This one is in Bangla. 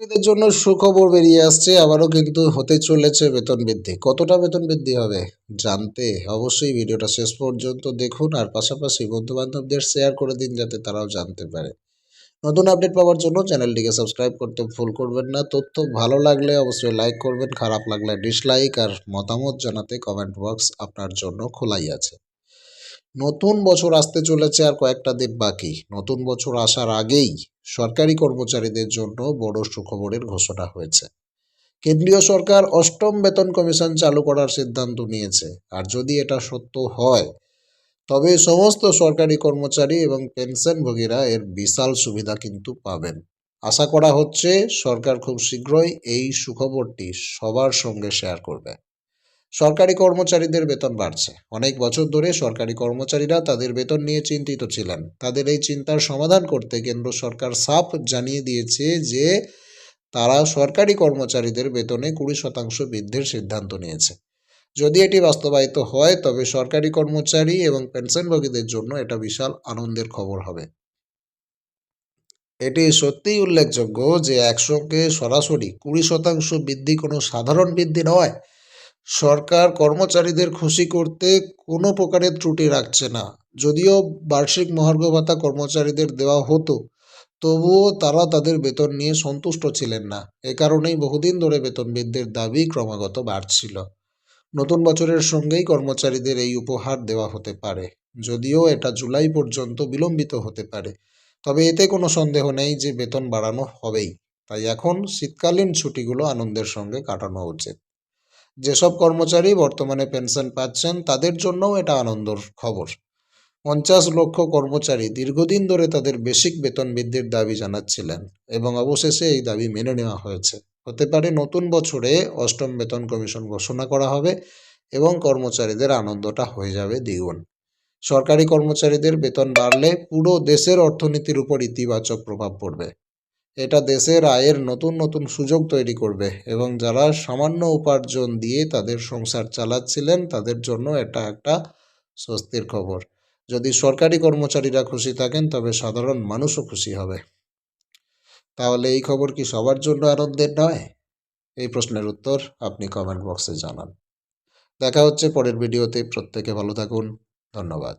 এদের জন্য সুখবর বেরিয়ে আসছে, আবারও কিন্তু হতে চলেছে বেতন বৃদ্ধি। কতটা বেতন বৃদ্ধি হবে জানতে অবশ্যই ভিডিওটা শেষ পর্যন্ত দেখুন, আর পাশাপাশি বন্ধু বান্ধবদের শেয়ার করে দিন যাতে তারাও জানতে পারে। নতুন আপডেট পাওয়ার জন্য চ্যানেলটিকে সাবস্ক্রাইব করতে ভুল করবেন না। তথ্য ভালো লাগলে অবশ্যই লাইক করবেন, খারাপ লাগলে ডিসলাইক আর মতামত জানাতে কমেন্ট বক্স আপনার জন্য খোলাই আছে। নতুন বছর আসতে চলেছে আর কয়েকটা দিন বাকি। নতুন বছর আসার আগেই সরকারি কর্মচারীদের জন্য বড় সুখবরের ঘোষণা হয়েছে। কেন্দ্রীয় সরকার অষ্টম বেতন কমিশন চালু করার সিদ্ধান্ত নিয়েছে। আর যদি এটা সত্য হয়, তবে সমস্ত সরকারি কর্মচারী এবং পেনশনভোগীরা এর বিশাল সুবিধা কিন্তু পাবেন। আশা করা হচ্ছে সরকার খুব শীঘ্রই এই সুখবরটি সবার সঙ্গে শেয়ার করবে। সরকারি কর্মচারীদের বেতন বাড়ছে। অনেক বছর ধরে সরকারি কর্মচারীরা তাদের বেতন নিয়ে চিন্তিত ছিলেন। তাদের এই চিন্তার সমাধান করতে কেন্দ্র সরকার সাফ জানিয়ে দিয়েছে যে, তারা সরকারি কর্মচারীদের বেতনে কুড়ি শতাংশ বৃদ্ধির সিদ্ধান্ত নিয়েছে। যদি এটি বাস্তবায়িত হয়, তবে সরকারি কর্মচারী এবং পেনশনভোগীদের জন্য এটা বিশাল আনন্দের খবর হবে। এটি সত্যিই উল্লেখযোগ্য যে একসঙ্গে সরাসরি কুড়ি শতাংশ বৃদ্ধি কোনো সাধারণ বৃদ্ধি নয় সরকার কর্মচারীদের খুশি করতে কোনো প্রকারের ত্রুটি রাখছে না। যদিও বার্ষিক মহার্ঘ ভাতা কর্মচারীদের দেওয়া হতো, তবুও তারা তাদের বেতন নিয়ে সন্তুষ্ট ছিলেন না। এ কারণেই বহুদিন ধরে বেতন বৃদ্ধির দাবি ক্রমাগত বাড়ছিল। নতুন বছরের সঙ্গেই কর্মচারীদের এই উপহার দেওয়া হতে পারে, যদিও এটা জুলাই পর্যন্ত বিলম্বিত হতে পারে। তবে এতে কোনো সন্দেহ নেই যে বেতন বাড়ানো হবেই। তাই এখন শীতকালীন ছুটিগুলো আনন্দের সঙ্গে কাটানো উচিত। যেসব কর্মচারী বর্তমানে পেনশন পাচ্ছেন, তাদের জন্যও এটা আনন্দর খবর। পঞ্চাশ লক্ষ কর্মচারী দীর্ঘদিন ধরে তাদের বেসিক বেতন বৃদ্ধির দাবি জানাচ্ছিলেন এবং অবশেষে এই দাবি মেনে নেওয়া হয়েছে। হতে পারে নতুন বছরে অষ্টম বেতন কমিশন ঘোষণা করা হবে এবং কর্মচারীদের আনন্দটা হয়ে যাবে দ্বিগুণ। সরকারি কর্মচারীদের বেতন বাড়লে পুরো দেশের অর্থনীতির উপর ইতিবাচক প্রভাব পড়বে। এটা দেশের আয়ের নতুন নতুন সুযোগ তৈরি করবে এবং যারা সামান্য উপার্জন দিয়ে তাদের সংসার চালাচ্ছিলেন, তাদের জন্য এটা একটা স্বস্তির খবর। যদি সরকারি কর্মচারীরা খুশি থাকেন, তবে সাধারণ মানুষও খুশি হবে। তাহলে এই খবর কি সবার জন্য আনন্দের নয়? এই প্রশ্নের উত্তর আপনি কমেন্ট বক্সে জানান। দেখা হচ্ছে পরের ভিডিওতে। প্রত্যেকে ভালো থাকুন। ধন্যবাদ।